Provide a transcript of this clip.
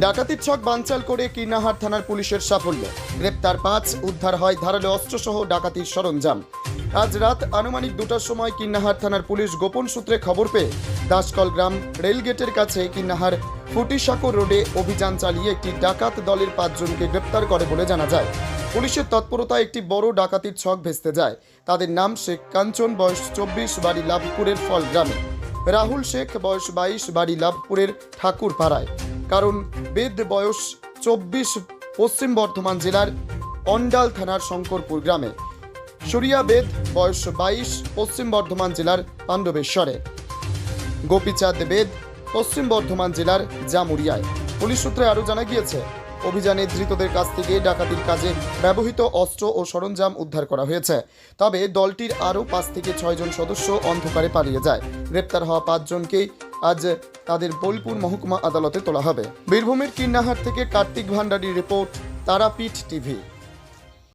ডাকাতির ছক বানচাল করে কিন্নাহার থানার পুলিশের সাফল্য। গ্রেপ্তার পাঁচ, উদ্ধার হয় ধারালো অস্ত্রসহ ডাকাতির সরঞ্জাম। আজ রাত আনুমানিক দুটার সময় কিন্নাহার থানার পুলিশ গোপন সূত্রে খবর পেয়ে দাসকল গ্রাম রেলগেটের কাছে কিন্নাহার ফুটিসাঁকর রোডে অভিযান চালিয়ে একটি ডাকাত দলের পাঁচজনকে গ্রেপ্তার করে বলে জানা যায়। পুলিশের তৎপরতায় একটি বড় ডাকাতির ছক ভেস্তে যায়। তাদের নাম শেখ কাঞ্চন, বয়স চব্বিশ, বাড়ি লাভপুরের ফল গ্রামে রাহুল শেখ, বয়স বাইশ, বাড়ি লাভপুরের ঠাকুর পাড়ায় কারণ বেদ বয়স চব্বিশ পশ্চিম বর্ধমান জেলার অন্ডাল থানার শঙ্করপুর গ্রামে। সুরিয়া বেদ বয়স বাইশ পশ্চিম বর্ধমান জেলার পাণ্ডবেশ্বরে। গোপীচাঁদ বেদ পশ্চিম বর্ধমান জেলার জামুরিয়ায় পুলিশ সূত্রে আরও জানা গিয়েছে, অভিযানে ধৃতদের কাছ থেকে ডাকাতির কাজে ব্যবহৃত অস্ত্র ও সরঞ্জাম উদ্ধার করা হয়েছে। তবে দলটির আরও পাঁচ থেকে ছয়জন সদস্য অন্ধকারে পালিয়ে যায়। গ্রেপ্তার হওয়া পাঁচজনকেই আজ তাদের বোলপুর মহকুমা আদালতে তোলা হবে। বীরভূমের কিন্নাহার থেকে কার্তিক ভান্ডারির রিপোর্ট তারাপীঠ টিভি।